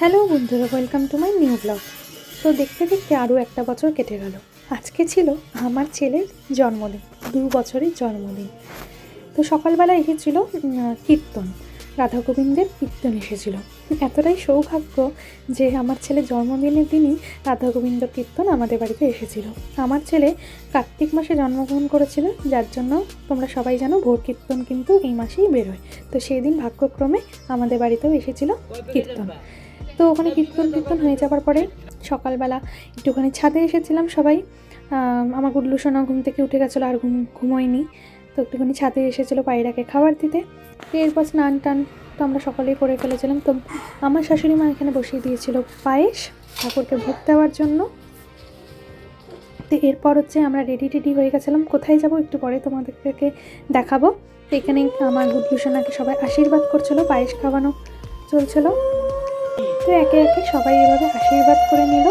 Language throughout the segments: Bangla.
হ্যালো বন্ধুরা welcome to my new blog তো দেখতে দেখতে আরও একটা বছর কেটে গেল। আজকে ছিল আমার ছেলের জন্মদিন, দু বছরের জন্মদিন। তো সকালবেলা এসেছিল কীর্তন রাধা গোবিন্দের কীর্তন এসেছিল। এতটাই সৌভাগ্য যে আমার ছেলের জন্মদিনের দিনই রাধা গোবিন্দ কীর্তন আমাদের বাড়িতে এসেছিল। আমার ছেলে কার্তিক মাসে জন্মগ্রহণ করেছিল, যার জন্য তোমরা সবাই জানো ভোর কীর্তন কিন্তু এই মাসেই বেরোয়। তো সেই দিন ভাগ্যক্রমে আমাদের বাড়িতেও এসেছিল কীর্তন। তো ওখানে কীর্তন কীর্তন হয়ে যাবার পরে সকালবেলা একটুখানি ছাদে এসেছিলাম সবাই। আমার গুডলু সোনা ঘুম থেকে উঠে গেছিল আর ঘুম, ঘুমোয়নি। তো একটুখানি ছাদে এসেছিল পায়রাকে খাবার দিতে। তো এরপর স্নান টান তো আমরা সকলেই করে ফেলেছিলাম। তো আমার শাশুড়ি মা এখানে বসিয়ে দিয়েছিল পায়েস ঠাকুরকে ভোগ দেওয়ার জন্য। তো এরপর হচ্ছে আমরা রেডি টেডি হয়ে গেছিলাম। কোথায় যাব একটু পরে তোমাদেরকে দেখাবো। এখানে আমার গুডলু সোনাকে সবাই আশীর্বাদ করছিল, পায়েস খাওয়ানো চলছিল। তো একে একে সবাই এভাবে আশীর্বাদ করে নিল।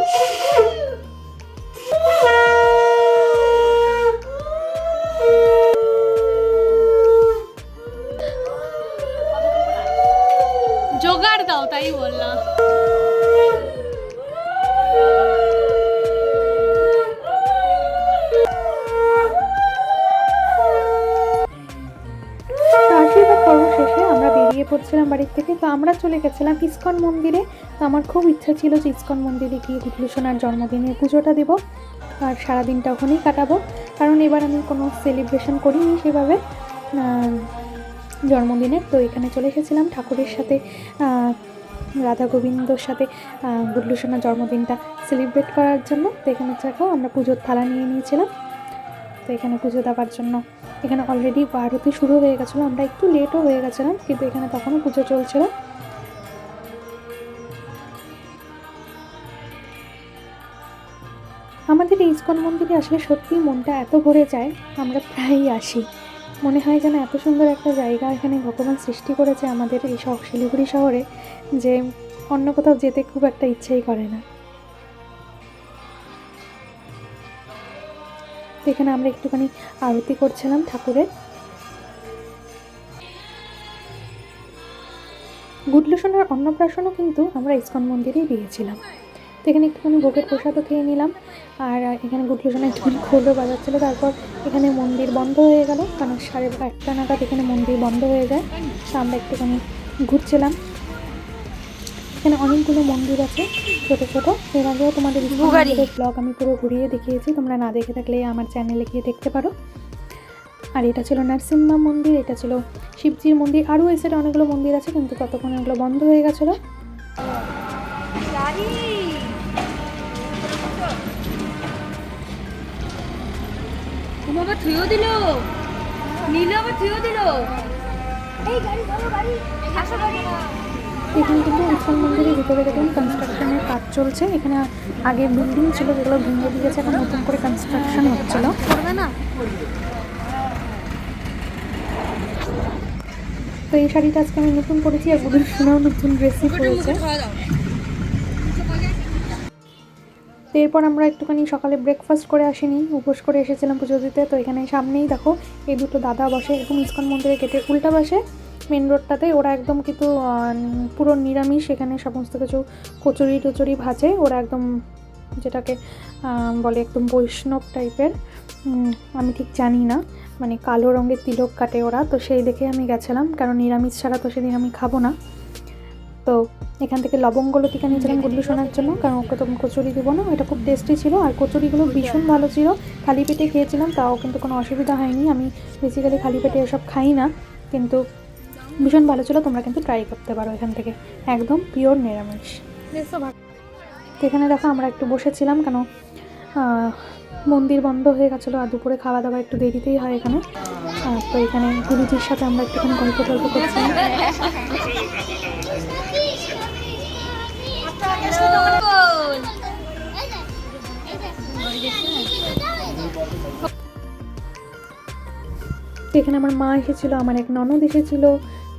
বেরিয়ে পড়ছিলাম বাড়ির থেকে তো আমরা চলে গেছিলাম ইস্কন মন্দিরে। তো আমার খুব ইচ্ছা ছিল যে ইস্কন মন্দিরে গিয়ে সোনার জন্মদিনের পুজোটা দেব আর সারাদিনটা ওখানেই কাটাবো। কারণ এবার আমি কোনো সেলিব্রেশন করিনি সেভাবে। জন্মদিনের তো এখানে চলে এসেছিলাম ঠাকুরের সাথে রাধা গোবিন্দর সাথে আহ, গুডলু সোনার জন্মদিনটা সেলিব্রেট করার জন্য। তো এখানে দেখো আমরা পুজোর থালা নিয়ে নিয়েছিলাম। তো এখানে পুজো দেওয়ার জন্য। এখানে অলরেডি আরতি শুরু হয়ে গেছিল, আমরা একটু লেটও হয়ে গেছিলাম, কিন্তু এখানে তখনও পুজো চলছিল। আমাদের ইস্কন মন্দিরে আসলে সত্যিই মনটা এত ভরে যায়, আমরা প্রায়ই আসি। মনে হয় যেন এত সুন্দর একটা জায়গা এখানে ভগবান সৃষ্টি করেছে আমাদের এই শিলিগুড়ি শহরে, যে অন্য কোথাও যেতে খুব একটা ইচ্ছেই করে না। তো এখানে আমরা একটুখানি আরতি করছিলাম ঠাকুরের। গুডলু সোনার অন্নপ্রাশনও কিন্তু আমরা ইস্কন মন্দিরেই দিয়েছিলাম তো এখানে একটুখানি ভোগের প্রসাদও খেয়ে নিলাম। আর এখানে গুডলু সোনা একটুখানি খোলও বাজাচ্ছিলো। তারপর এখানে মন্দির বন্ধ হয়ে গেল। কারণ সাড়ে একটা নাগাদ এখানে মন্দির বন্ধ হয়ে যায়। তো আমরা একটুখানি ঘুরছিলাম। এখানে অনেকগুলো মন্দির আছে ছোট ছোট। এর আগেও তোমাদের ব্লগ আমি পুরো ঘুরিয়ে দেখিয়েছি। তোমরা না দেখে থাকলে আমার চ্যানেলে গিয়ে দেখতে পারো। আর এটা ছিল নরসিংহা মন্দির এটা ছিল শিবজির মন্দির। আরও এই সাইডে অনেকগুলো মন্দির আছে কিন্তু ততক্ষণ ওগুলো বন্ধ হয়ে গেছিল। থুয়েও দিল। নীল আবার থুয়েও দিল। এই গাড়ি ধরো গাড়ি। আসো গাড়ি। এখানে কিন্তু ইস্কন মন্দিরের ভিতরে দেখলাম কনস্ট্রাকশনের কাজ চলছে। এখানে আগে বিল্ডিং ছিল যেগুলো ভেঙে দিয়েছে এখন নতুন করে কনস্ট্রাকশন হচ্ছিল। করবে না? তো এই শাড়িটা আজকে আমি নতুন পরেছি আর গুরুর সোনাও নতুন ড্রেসই পরেছে। তো এরপর আমরা একটুখানি সকালে ব্রেকফাস্ট করে আসিনি উপোস করে এসেছিলাম পুজো দিতে। তো এখানে সামনেই দেখো এই দুটো দাদা বসে এরকম ইস্কন মন্দিরে কেটে উল্টা পাশে মেন রোডটাতে ওরা একদম কিন্তু পুরো নিরামিষ এখানে সমস্ত কিছু কচুরি টচুরি ভাজে। ওরা একদম যেটাকে বলে একদম বৈষ্ণব টাইপের আমি ঠিক জানি না। মানে কালো রঙের তিলক কাটে ওরা তো সেই দেখে আমি গেছিলাম কারণ নিরামিষ ছাড়া তো সেদিন আমি খাব না। তো এখান থেকে লবঙ্গ লতিকা নিয়েছিলাম গুডলু শোনার জন্য কারণ ওকে তো কচুরি দিব না এটা খুব টেস্টি ছিল আর কচুরিগুলো ভীষণ ভালো ছিল। খালি পেটে খেয়েছিলাম তাও কিন্তু কোনো অসুবিধা হয়নি। আমি বেসিক্যালি খালি পেটে এসব খাই না কিন্তু ভীষণ ভালো ছিল তোমরা কিন্তু ট্রাই করতে পারো এখান থেকে। একদম পিওর নিরামিষ। তো এখানে দেখো আমরা একটু বসেছিলাম কেন? মন্দির বন্ধ হয়ে গেছিল আর দুপুরে খাওয়া দাওয়া একটু দেরিতেই হয় এখানে। তো এখানে গুরুজির সাথে আমরা একটুখানি গল্প টল্প করছিলাম এখানে আমার মা এসেছিল আমার এক ননদ এসেছিল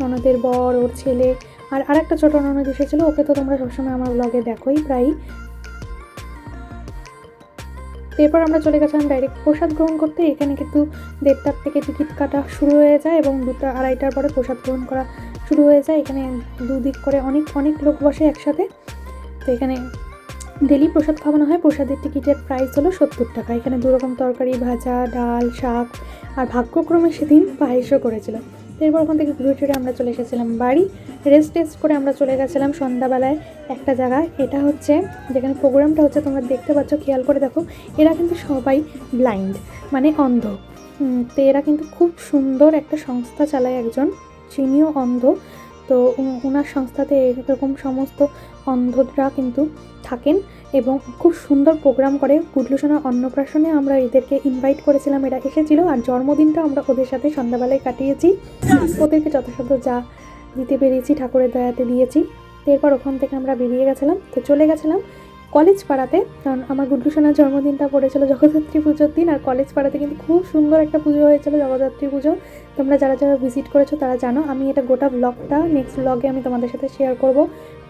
ননদের বর, ওর ছেলে আর আরেকটা ছোট ননদ এসেছিল, ওকে তো তোমরা সবসময় আমার ব্লগে দেখোই প্রায় এরপর আমরা চলে গেছিলাম ডাইরেক্ট প্রসাদ গ্রহণ করতে, এখানে কিন্তু দেড়টার থেকে টিকিট কাটা শুরু হয়ে যায় এবং দুটা আড়াইটার পরে প্রসাদ গ্রহণ করা শুরু হয়ে যায়। এখানে দুদিক করে অনেক অনেক লোক বসে একসাথে। তো এখানে ডেলি প্রসাদ খাওয়ানো হয়। প্রসাদের টিকিটের প্রাইস হলো সত্তর টাকা। এখানে দু রকম তরকারি, ভাজা, ডাল, শাক আর ভাগ্যক্রমে সেদিন পায়েসও করেছিল এরপর ওখান থেকে ঘুরে ঘুরে আমরা চলে এসেছিলাম বাড়ি। রেস্ট টেস্ট করে আমরা চলে গেছিলাম সন্ধ্যাবেলায় একটা জায়গায়। এটা হচ্ছে যেখানে প্রোগ্রামটা হচ্ছে, তোমরা দেখতে পাচ্ছ, খেয়াল করে দেখো, এরা কিন্তু সবাই ব্লাইন্ড মানে অন্ধ। তো এরা কিন্তু খুব সুন্দর একটা সংস্থা চালায় একজন চিনিও অন্ধ। তো ওনার সংস্থাতে এরকম সমস্ত অন্ধরা কিন্তু থাকেন এবং খুব সুন্দর প্রোগ্রাম করে। কুটলুসনা অন্নপ্রাশনে আমরা এদেরকে ইনভাইট করেছিলাম, এরা এসেছিল আর জন্মদিনটা আমরা ওদের সাথে সন্ধ্যাবেলায় কাটিয়েছি। ওদেরকে যথাসাধ্য যা দিতে পেরেছি, ঠাকুরের দয়াতে দিয়েছি। এরপর ওখান থেকে আমরা বেরিয়ে গেছিলাম। তো চলে গেছিলাম। কলেজ পাড়াতে, কারণ আমার গুড্ডু জন্মদিনটা পড়েছিল জগদ্ধাত্রী পুজোর দিন, আর কলেজ পাড়াতে কিন্তু খুব সুন্দর একটা পুজো হয়েছিল, জগদ্ধাত্রী পুজো। তোমরা যারা যারা ভিজিট করেছ তারা জানো, আমি এটা গোটা ব্লগটা নেক্সট ব্লগে আমি তোমাদের সাথে শেয়ার করব।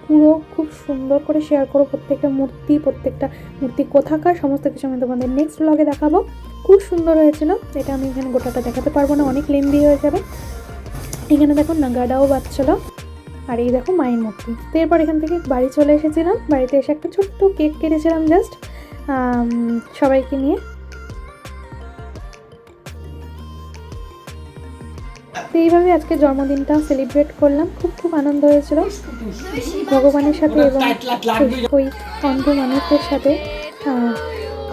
পুরো খুব সুন্দর করে শেয়ার করব প্রত্যেকটা মূর্তি প্রত্যেকটা মূর্তি কোথাকার, সমস্ত কিছু আমি তোমাদের নেক্সট ব্লগে দেখাবো। খুব সুন্দর হয়েছিল, এটা আমি এখানে গোটাটা দেখাতে পারব না, অনেক লেন্দি হয়ে যাবে। এখানে দেখো নাগাডাও বাচ্চালো আর এই দেখো মায়ের মূর্তি। তো এরপর এখান থেকে বাড়ি চলে এসেছিলাম। বাড়িতে এসে একটা ছোট্ট কেক কেটেছিলাম জাস্ট সবাইকে নিয়ে। তো এইভাবে আজকে জন্মদিনটা সেলিব্রেট করলাম। খুব খুব আনন্দ হয়েছিল। ভগবানের সাথে এবং ওই- অন্ধ মানুষদের সাথে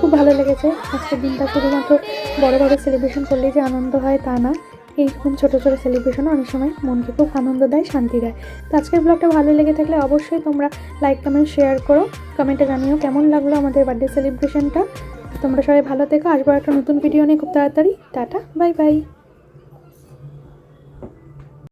খুব ভালো লেগেছে। আজকের দিনটা শুধুমাত্র বড়োভাবে সেলিব্রেশন করলেই যে আনন্দ হয় তা না। এইরকম ছোটো ছোটো সেলিব্রেশনও অনেক সময় মনকে খুব আনন্দ দেয়, শান্তি দেয়। তো আজকের ব্লগটা ভালো লেগে থাকলে অবশ্যই তোমরা লাইক কমেন্ট শেয়ার করো। কমেন্টে জানিও কেমন লাগল আমাদের বার্থডে সেলিব্রেশনটা তোমরা সবাই ভালো থেকো। আসব একটা নতুন ভিডিও নিয়ে খুব তাড়াতাড়ি। Tata bye bye